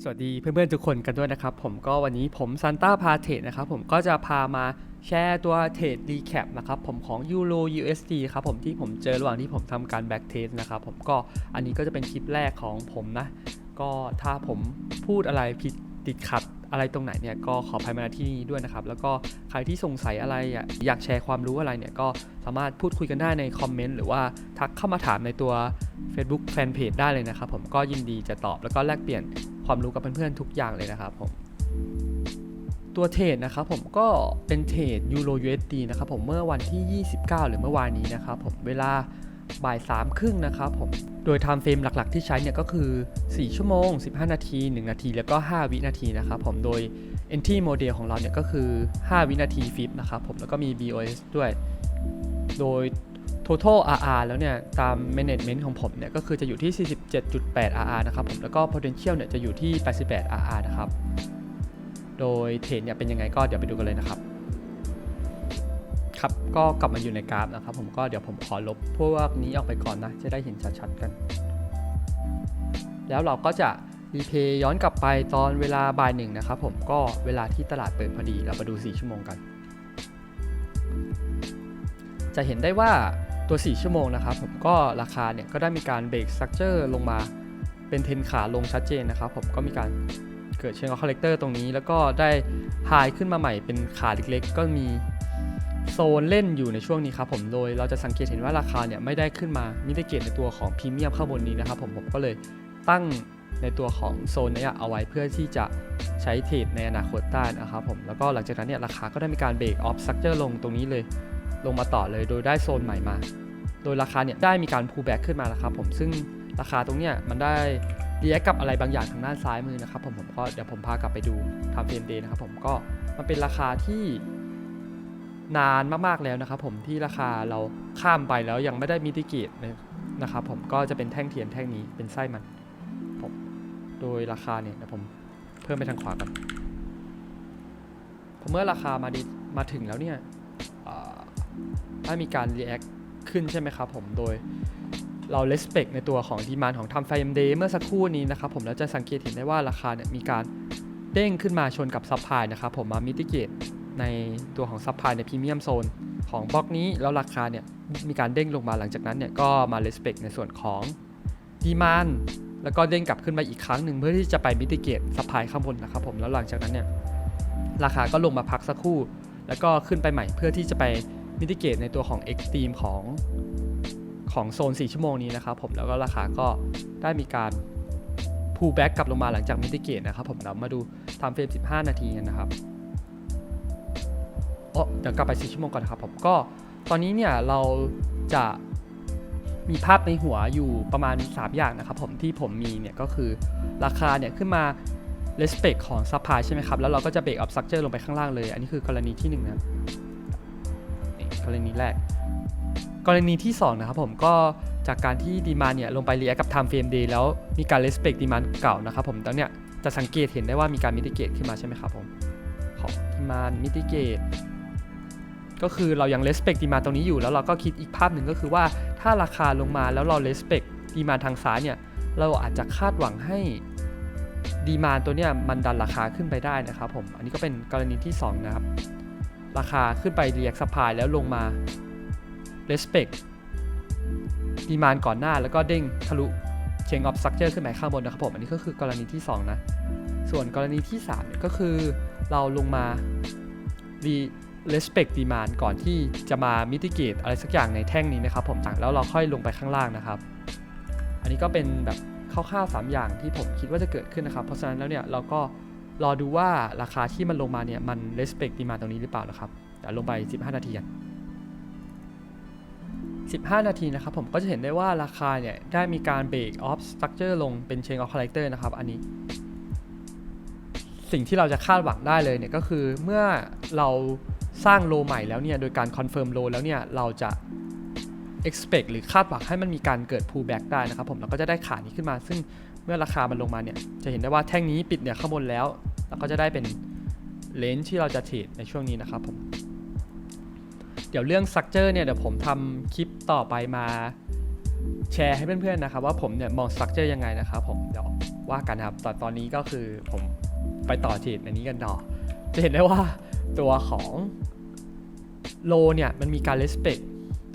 สวัสดีเพื่อนๆทุกคนกันด้วยนะครับผมก็วันนี้ผมซันต้าพาเทรดนะครับผมก็จะพามาแชร์ตัวเทรดรีแคปนะครับผมของ Euro USD ครับผมที่ผมเจอระหว่างที่ผมทำการแบ็กเทสนะครับผมก็อันนี้ก็จะเป็นคลิปแรกของผมนะ ก็ถ้าผมพูดอะไรผิดติดขัด อะไรตรงไหนเนี่ยก็ขออภัยมาที่นี้ด้วยนะครับ แล้วก็ใครที่สงสัยอะไรอยากแชร์ความรู้อะไรเนี่ยก็สามารถพูดคุยกันได้ในคอมเมนต์หรือว่าทักเข้ามาถามในตัว Facebook Fanpage ได้เลยนะครับ ผมก็ยินดีจะตอบแล้วก็แลกเปลี่ยนความรู้กับเพื่อนๆทุกอย่างเลยนะครับผมตัวเทรดนะครับผมก็เป็นเทรด Euro USD นะครับผมเมื่อวันที่ 29 หรือเมื่อวานนี้นะครับผมเวลา บ่าย3ามครึ่งนะครับผม โดย time frame หลักๆที่ใช้เนี่ยก็คือ 4 ชั่วโมง 15 นาที 1 นาที แล้วก็ 5 วินาทีนะครับผม โดย entry model ของเราเนี่ยก็คือ 5 วินาทีฟิปนะครับผม แล้วก็มี BOS ด้วย โดย total RR แล้วเนี่ยตาม management ของผมเนี่ยก็คือจะอยู่ที่ 47.8 RR นะครับผม แล้วก็ potential เนี่ยจะอยู่ที่ 88 RR นะครับ โดยเทรดเนี่ยเป็นยังไงก็เดี๋ยวไปดูกันเลยนะครับ ครับ ก็กลับมาอยู่ในกราฟนะครับผมก็เดี๋ยวผมขอลบพวกนี้ออกไปก่อนนะ จะได้เห็นชัดๆกัน แล้วเราก็จะรีเพย์ย้อนกลับไปตอนเวลาบ่ายหนึ่งนะครับผมก็เวลาที่ตลาดเปิดพอดีเรามาดู 4 ชั่วโมงกัน จะเห็นได้ว่าตัว 4 ชั่วโมงนะครับผมก็ราคาเนี่ยก็ได้มีการเบรกสตรัคเจอร์ลงมาเป็นเทนขาลงชัดเจนนะครับผมก็มีการเกิดเชิงของคอลเลกเตอร์ตรงนี้ แล้วก็ได้ไฮขึ้นมาใหม่เป็นขาเล็กๆ ก็มี โซนเล่นอยู่ในช่วงนี้ครับผมโดยเราจะสังเกตเห็นว่าราคาเนี่ยไม่ได้ขึ้นมามิติเกตในตัวของพรีเมียมข้างบนนี้นะครับผมผมก็เลยตั้งในตัวของโซนเนี้เอาไว้เพื่อที่จะใช้เทรดในอนาคตได้นะครับผมแล้วก็หลังจากนั้นเนี่ยราคาก็ได้มีการเบรกออฟสตรัคเจอร์ลงตรงนี้เลย ลงมาต่อเลยโดยได้โซนใหม่มา โดยราคาเนี่ยได้มีการ pull back ขึ้นมาแล้วครับผมซึ่งราคาตรงเนี้ยมันได้รีแอคกับอะไรบางอย่างทางด้านซ้ายมือนะครับผมผมก็เดี๋ยวผมพากลับไปดูทำเฟรมเดย์นะครับผมก็มันเป็นราคาที่ นานมากๆแล้วนะครับผมที่ราคาเราข้ามไปแล้วยังไม่ได้มิติเกตนะครับผมก็จะเป็นแท่งเทียนแท่งนี้เป็นไส้มันผมโดยราคาเนี่ยเดี๋ยวผมเพิ่มไปทางขวากันพอเมื่อราคามาดีมาถึงแล้วเนี่ยอ่าได้มีการ react ขึ้นใช่ไหมครับผมโดยเรา respect ในตัวของดีมานของทำไฟเอ็มเดย์เมื่อสักครู่นี้นะครับผมแล้วจะสังเกตเห็นได้ว่าราคาเนี่ยมีการเด้งขึ้นมาชนกับซั p พลายนะครับผมมามิติเกต ในตัวของซั p พลายในพรีเมียมโซนของบล็อกนี้ แล้วราคาเนี่ยมีการเด้งลงมาหลังจากนั้นเนี่ยก็มา respect ในส่วนของดีมานแล้วก็เด้งกลับขึ้นมาอีกครั้งหนึ่งเพื่อที่จะไปมิติเกตซัพพลายข้างบนนะครับผมแล้วหลังจากนั้นเนี่ยราคาก็ลงมาพักสักครู่ แล้วก็ขึ้นไปใหม่เพื่อที่จะไปมิติเกตในตัวของ Extreme ของของโซน 4 ชั่วโมงนี้นะครับผมแล้วก็ราคาก็ได้มีการ pull back กลับลงมาหลังจากมิติเกตนะครับผมเรามาดูทำเฟรม 15 นาทีกันนะครับ เดี๋ยวกลับไป4ชั่วโมงก่อนนะครับผมก็ตอนนี้เนี่ยเราจะมีภาพในหัวอยู่ประมาณ 3 อย่างนะครับผมที่ผมมีเนี่ยก็คือราคาเนี่ยขึ้นมา respect ของ supply ใช่ไหมครับ แล้วเราก็จะเบรก up structure ลงไปข้างล่างเลย อันนี้คือกรณีที่1นะนี่กรณีแรก กรณีที่ 2 นะครับผมก็จากการที่ดีมาเนี่ยลงไป react กับ time frame day แล้วมีการ respect ดีมานเก่านะครับผมตอนเนี้ยจะสังเกตเห็นได้ว่ามีการ mitigate ขึ้นมาใช่ไหมครับผมของดีมาน mitigate ก็ ก็คือเรายัง respect ดีมาตรงนี้อยู่ แล้วเราก็คิดอีกภาพหนึ่งก็คือว่าถ้าราคาลงมาแล้วเรา respect ดีมาทางซ้ายเนี่ยเราอาจจะคาดหวังให้ดีมาตัวเนี้ยมันดันราคาขึ้นไปได้นะครับผม อันนี้ก็เป็นกรณีที่ 2 นะครับ ราคาขึ้นไปเรียกสปายแล้วลงมา respect ดีมานก่อนหน้าแล้วก็เด้งทะลุเชงออฟสตรัคเจอร์ขึ้นไปข้างบนนะครับผม อันนี้ก็คือกรณีที่ 2 นะ ส่วนกรณีที่3เนี่ยก็คือเราลงมา re respect ดีมานก่อนที่จะมา mitigate อะไรสักอย่างในแท่งนี้นะครับผมแล้วเราค่อยลงไปข้างล่างนะครับ อันนี้ก็เป็นแบบคร่าวๆ3อย่างที่ผมคิดว่าจะเกิดขึ้นนะครับ เพราะฉะนั้นแล้วเนี่ยเราก็รอดูว่าราคาที่มันลงมาเนี่ยมัน respect ดีมาตรงนี้หรือเปล่านะครับเดี๋ยวลงไป 15 นาทีกัน15 นาทีนะครับผมก็จะเห็นได้ว่าราคาเนี่ยได้มีการเบรกออฟสตรัคเจอร์ลงเป็น chain of collector นะครับอันนี้ สิ่งที่เราจะคาดหวังได้เลยเนี่ยก็คือเมื่อเรา สร้างโลใหม่แล้วเนี่ย โดยการคอนเฟิร์มโลแล้วเนี่ย เราจะ expect หรือคาดหวังให้มันมีการเกิด pullback ได้นะครับผม เราก็จะได้ขานี้ขึ้นมา ซึ่งเมื่อราคามันลงมาเนี่ย จะเห็นได้ว่าแท่งนี้ปิดเนี่ยข้างบนแล้วแล้วก็จะได้เป็นเลนที่เราจะเทรดในช่วงนี้นะครับผม เดี๋ยวเรื่อง structure เนี่ยเดี๋ยวผมทำคลิปต่อไปมาแชร์ให้เพื่อนๆนะครับว่าผมเนี่ยมอง structure ยังไงนะครับผมเดี๋ยวว่ากันครับแต่ตอนนี้ก็คือผมไปต่อเทรดอันนี้กันต่อจะเห็นได้ว่า ตัวของโลเนี่ยมันมีการ respect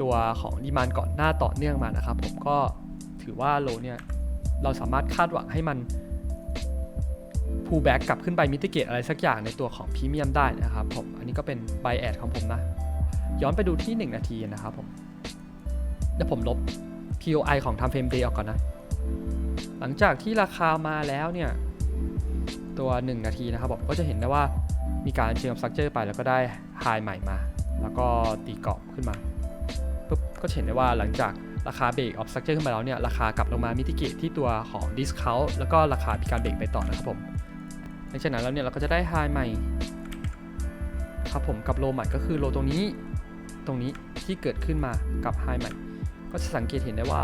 ตัวของดีมานก่อนหน้าต่อเนื่องมานะครับ ผมก็ถือว่าโลเนี่ยเราสามารถคาดหวังให้มัน pull back กลับขึ้นไป mitigate อะไรสักอย่างในตัวของพรีเมียมได้นะครับผม อันนี้ก็เป็น buy ad ของผมนะ ย้อนไปดูที่ 1 นาทีนะครับผมเดี๋ยวผมลบ POI ของ time frame day ออกก่อนนะ หลังจากที่ราคามาแล้วเนี่ย ตัว 1 นาทีนะครับผมก็จะเห็นได้ว่า มีการเชื่อม structure ไปแล้วก็ได้ไฮใหม่มา แล้วก็ตีกรอบขึ้นมาปุ๊บก็เห็นได้ว่าหลังจากราคาเบรกออฟ structure ขึ้นมาแล้วเนี่ยราคากลับลงมามิติเกตที่ตัวของ discount แล้วก็ราคามีการเบรกไปต่อนะครับผมหลังจากนั้นแล้วเนี่ยเราก็จะได้ไฮใหม่ครับผมกับโลใหม่ก็คือโลตรงนี้ตรงนี้ที่เกิดขึ้นมากับไฮใหม่ก็จะสังเกตเห็นได้ว่า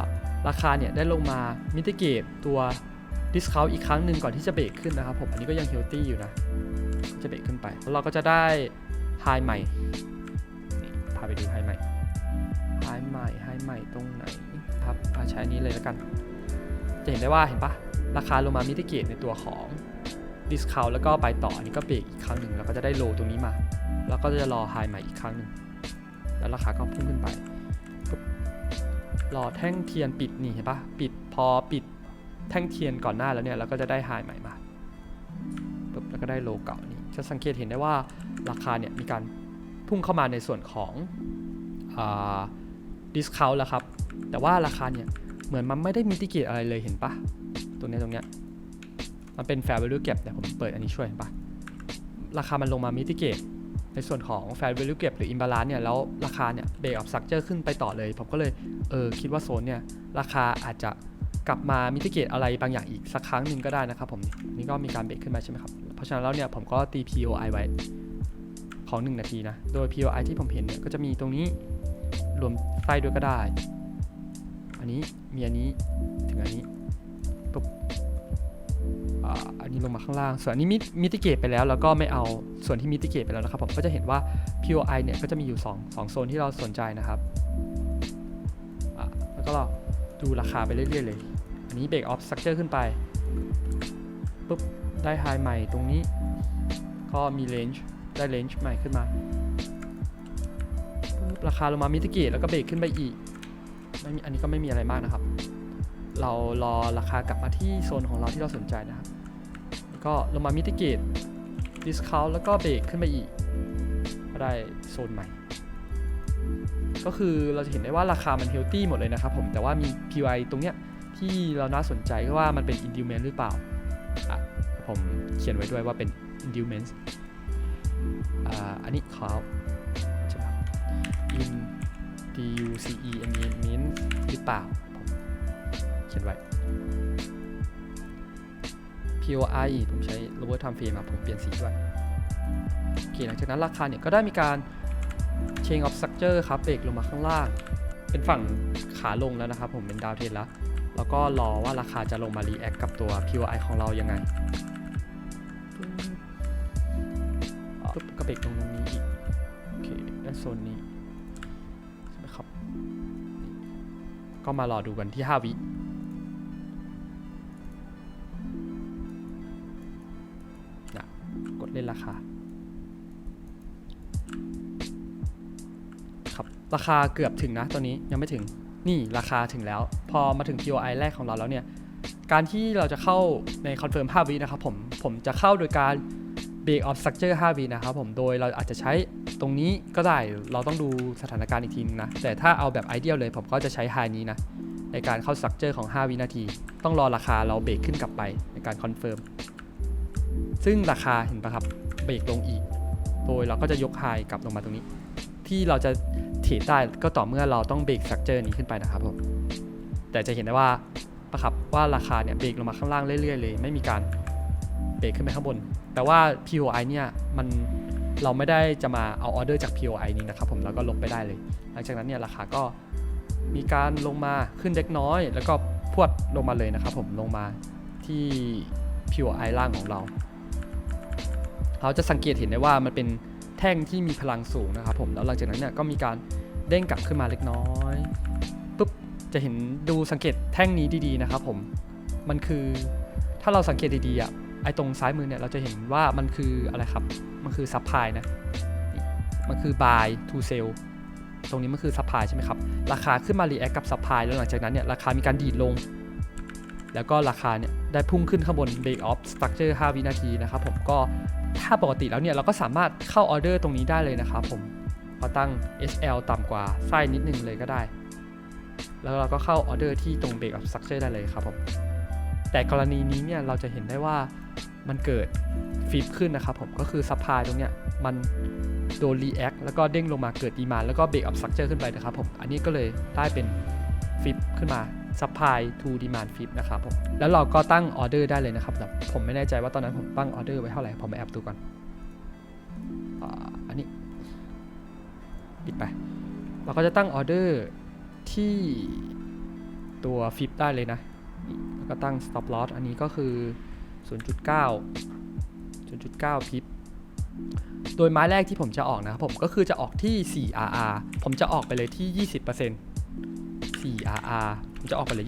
ราคาเนี่ยได้ลงมามิติเกตตัว discount อีกครั้งหนึ่งก่อนที่จะเบรกขึ้นนะครับผมอันนี้ก็ยัง healthy อยู่นะ จะเบรกขึ้นไป เราก็จะได้ไฮใหม่นี่พาไปดูไฮใหม่ไฮใหม่ไฮใหม่ตรงไหนครับอ่าใช้อันนี้เลยแล้วกัน จะเห็นได้ว่าเห็นปะราคาลงมามิติเกตในตัวของ discount แล้วก็ไปต่ออันนี้ก็เบรกอีกครั้งหนึ่งแล้วก็จะได้โลตรงนี้มา แล้วก็จะรอไฮใหม่อีกครั้งหนึ่งแล้วราคาก็พุ่งขึ้นไปรอแท่งเทียนปิดนี่เห็นปะปิดพอปิดแท่งเทียนก่อนหน้าแล้วเนี่ยเราก็จะได้ไฮใหม่มาปุ๊บแล้วก็ได้โลเก่าน จะสังเกตเห็นได้ว่าราคาเนี่ยมีการพุ่งเข้ามาในส่วนของดิสคาวแล้วครับ แต่ว่าราคาเนี่ยเหมือนมันไม่ได้มิติเกตอะไรเลยเห็นปะตรงนี้ตรงเนี้ยมันเป็น fair value gap เดี๋ยผมเปิดอันนี้ช่วยเห็นปะราคามันลงมามิติเกตในส่วนของ fair value gap หรือ imbalance เนี่ยแล้วราคาเนี่ยเบรกออฟสักเจอขึ้นไปต่อเลย ผมก็เลยเออคิดว่าโซนเนี่ยราคาอาจจะกลับมามิติเกตอะไรบางอย่างอีกสักครั้งหนึ่งก็ได้นะครับผมนี่ก็มีการเบรกขึ้นมาใช่ไหมครับ ราะฉะนั้นแล้วเนี่ยผมก็ตี POI ไว้ของ 1 นาทีนะ โดย POI ที่ผมเห็นเนี่ยก็จะมีตรงนี้รวมไส้ด้วยก็ได้ อันนี้มีอันนี้ถึงอันนี้ปุ๊บอันนี้ลงมาข้างล่าง ส่วนอันนี้มิมิติเกตไปแล้ว แล้วก็ไม่เอาส่วนที่มิติเกตไปแล้วนะครับผมก็จะเห็นว่า POI เนี่ยก็จะมีอยู่ 2 2 โซนที่เราสนใจนะครับแล้วก็เราดูราคาไปเรื่อยๆเลย อันนี้เบรกออฟสตรัคเจอร์ขึ้นไปปุ๊บ ได้ไฮใหม่ตรงนี้ ก็มีเลนจ์ได้เลนจ์ใหม่ขึ้นมา ราคาลงมามิติเกตแล้วก็เบรกขึ้นไปอีกไม่มีอันนี้ก็ไม่มีอะไรมากนะครับ เรารอราคากลับมาที่โซนของเราที่เราสนใจนะครับ ก็ลงมามิติเกตดิสคาวแล้วก็เบรกขึ้นไปอีกได้โซนใหม่ ก็คือเราจะเห็นได้ว่าราคามันเฮลตี้หมดเลยนะครับผมแต่ว่ามี PY ตรงเนี้ยที่เราน่าสนใจก็ว่ามันเป็น indument หรือเปล่า ผมเขียนไว้ด้วยว่าเป็น endurance อ่าอันนี้ขอใช่ไหม in d u c e endurance หรือเปล่า ผมเขียนไว้ POI ผมใช้ lower time frame ผมเปลี่ยนสีด้วย โอเค หลังจากนั้นราคาเนี่ยก็ได้มีการ change of structure ครับเบรกลงมาข้างล่าง เป็นฝั่งขาลงแล้วนะครับ ผมเป็นดาวเทนแล้ว แล้วก็รอว่าราคาจะลงมา react กับตัว POI ของเรายังไงปึ๊บก็เบกลงตรงนี้อีก โอเคด้านโซนนี้ใช่ไหมครับ ก็มารอดูกันที่ 5 วินะกดเล่นราคา ครับ ราคาเกือบถึงนะตัวนี้ยังไม่ถึง นี่ราคาถึงแล้ว พอมาถึง POI แรกของเราแล้วเนี่ย การที่เราจะเข้าใน Confirm 5วินะครับผมผมจะเข้าโดยการ Break of Structure 5วินะครับผมโดยเราอาจจะใช้ตรงนี้ก็ได้เราต้องดูสถานการณ์อีกทีนึงนะ แต่ถ้าเอาแบบไอเดียเลยผมก็จะใช้ High นี้นะ ในการเข้า Structure ของ 5 วินาที ต้องรอราคาเราเบรกขึ้นกลับไปในการ Confirm ซึ่งราคาเห็นปะครับเบรกลงอีก โดยเราก็จะยก High กลับลงมาตรงนี้ ที่เราจะเทรดได้ก็ต่อเมื่อเราต้องเบรก Structure นี้ขึ้นไปนะครับผม แต่จะเห็นได้ว่าประครับว่าราคาเนี่ยเบรกลงมาข้างล่างเรื่อยๆ เลย ไม่มีการเบรกขึ้นไปข้างบน แต่ว่า POI เนี่ยมันเราไม่ได้จะมาเอาออเดอร์จาก POI นี้นะครับผมแล้วก็ลบไปได้เลย หลังจากนั้นเนี่ยราคาก็มีการลงมาขึ้นเล็กน้อย แล้วก็พวดลงมาเลยนะครับผมลงมาที่ POI ล่างของเรา เราจะสังเกตเห็นได้ว่ามันเป็นแท่งที่มีพลังสูงนะครับผมแล้วหลังจากนั้นเนี่ยก็มีการเด้งกลับขึ้นมาเล็กน้อย จะเห็นดูสังเกตแท่งนี้ดีๆนะครับผม มันคือถ้าเราสังเกตดีๆอะไอตรงซ้ายมือเนี่ยเราจะเห็นว่ามันคืออะไรครับ มันคือซัพพลายนะ มันคือ buy to sell ตรงนี้มันคือซัพพลายใช่ไหมครับ ราคาขึ้นมา react กับซัพพลายแล้วหลังจากนั้นเนี่ยราคามีการดีดลง แล้วก็ราคาเนี่ยได้พุ่งขึ้นข้างบน break off structure 5 วินาทีนะครับผมก็ถ้าปกติแล้วเนี่ยเราก็สามารถเข้าออเดอร์ตรงนี้ได้เลยนะครับผมเราตั้ง SL ต่ำกว่าไส้นิดนึงเลยก็ได้ แล้วเราก็เข้าออเดอร์ที่ตรง break of structure ได้เลยครับผมแต่กรณีนี้เนี่ยเราจะเห็นได้ว่ามันเกิดฟิปขึ้นนะครับผมก็คือซัพพลายตรงเนี้ยมันโดน react แล้วก็เด้งลงมาเกิดดีมานแล้วก็ break up structure ขึ้นไปนะครับผมอันนี้ก็เลยได้เป็นฟิปขึ้นมา supply to demand flip นะครับผมแล้วเราก็ตั้งออเดอร์ได้เลยนะครับแต่ผมไม่แน่ใจว่าตอนนั้นผมตั้งออเดอร์ไว้เท่าไหร่ผมไปแอบดูก่อนอันนี้ปิดไป เราก็จะตั้งออเดอร์ ที่ตัวฟิปได้เลยนะ แล้วก็ตั้ง stop loss อันนี้ก็คือ 0.9 0.9พิบโดยไม้แรกที่ผมจะออกนะครับผมก็คือจะออกที่ 4RR ผมจะออกไปเลยที่ 20% 4RR ผมจะออกไปเลย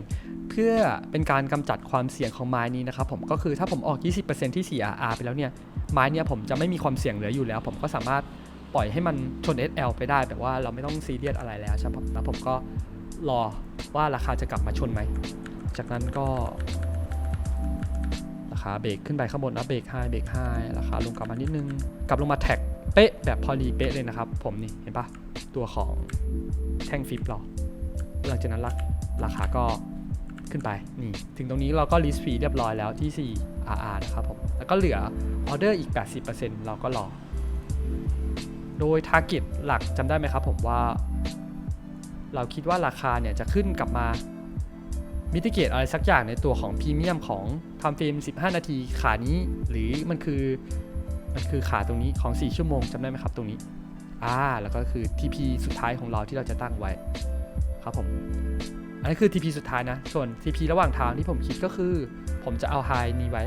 20%เพื่อเป็นการกำจัดความเสี่ยงของไม้นี้นะครับผมก็คือถ้าผมออก 20%ที่ 4RR ไปแล้วเนี่ย ไม้เนี่ยผมจะไม่มีความเสี่ยงเหลืออยู่แล้ว ผมก็สามารถ ปล่อยให้มันชน SL ไปได้แบบว่าเราไม่ต้องซีเรียสอะไรแล้วใช่ไหมครับแล้วผมก็รอว่าราคาจะกลับมาชนไหม จากนั้นก็ ราคาเบรกขึ้นไปข้างบนนะเบรกไฮเบรกไฮราคาลงกลับมานิดนึง กลับลงมาแท็กเป๊ะแบบพอดีเป๊ะเลยนะครับ ผมนี่เห็นปะตัวของแท่งฟิปเราหลังจากนั้นราราคาก็ขึ้นไปนี่ถึงตรงนี้เราก็ลิสต์ฟรีเรียบร้อยแล้วที่ 4 RR นะครับผม แล้วก็เหลือออเดอร์อีก 80%เราก็รอ โดย Target หลักจำได้ไหมครับผมว่า เราคิดว่าราคาเนี่ยจะขึ้นกลับมามิติเกตอะไรสักอย่างในตัวของพรีเมียมของทำเฟรม15 นาทีขานี้ หรือมันคือมันคือขาตรงนี้ของ 4 ชั่วโมงจำได้ไหมครับตรงนี้อ่าแล้วก็คือ TP สุดท้ายของเราที่เราจะตั้งไว้ครับผมอันนี้คือ TP สุดท้ายนะ ส่วน TP ระหว่างทางที่ผมคิดก็คือ ผมจะเอาไฮนี้ไว้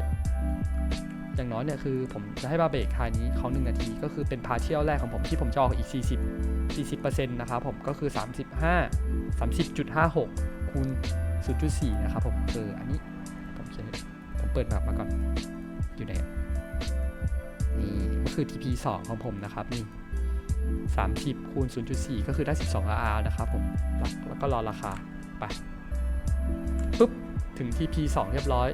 อย่างน้อยเนี่ยคือผมจะให้บาเบรกไฮนี้เขา1นาที ก็คือเป็นพาเที่ยวแรกของผมที่ผมจะออกอีก 40 40%นะครับผมก็คือ 35 30.56 คูณ 0.4 นะครับผมเอออันนี้ผมเขียนผมเปิดแบบมาก่อนอยู่ไหนนี่ก็คือ TP 2 ของผมนะครับนี่30 คูณ 0.4 ก็คือได้ 12 RR นะครับผมแล้วแล้วก็รอราคา ไป ปุ๊บ ถึง TP 2 เรียบร้อย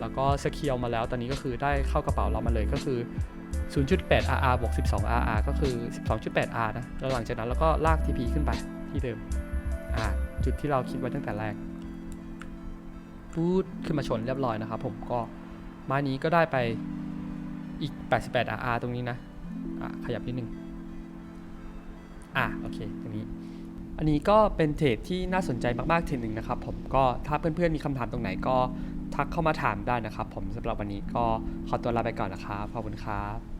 แล้วก็สเคียวมาแล้ว ตอนนี้ก็คือได้เข้ากระเป๋าเรามาเลยก็คือ 0.8 RR บวก12 RR ก็คือ 12.8 R นะแล้วหลังจากนั้นเราก็ลาก TP ขึ้นไปที่เดิมอ่าจุดที่เราคิดไว้ตั้งแต่แรกพูดขึ้นมาชนเรียบร้อยนะครับผมก็ไม้นี้ก็ได้ไปอีก 88 RR ตรงนี้นะอะขยับนิดนึงอะโอเคตรงนี้ อันนี้ก็เป็นเทรดที่น่าสนใจมากๆเทรดหนึ่งนะครับผมก็ถ้าเพื่อนๆมีคำถามตรงไหนก็ ทักเข้ามาถามได้นะครับ ผมสำหรับวันนี้ก็ขอตัวลาไปก่อนนะครับ ขอบคุณครับ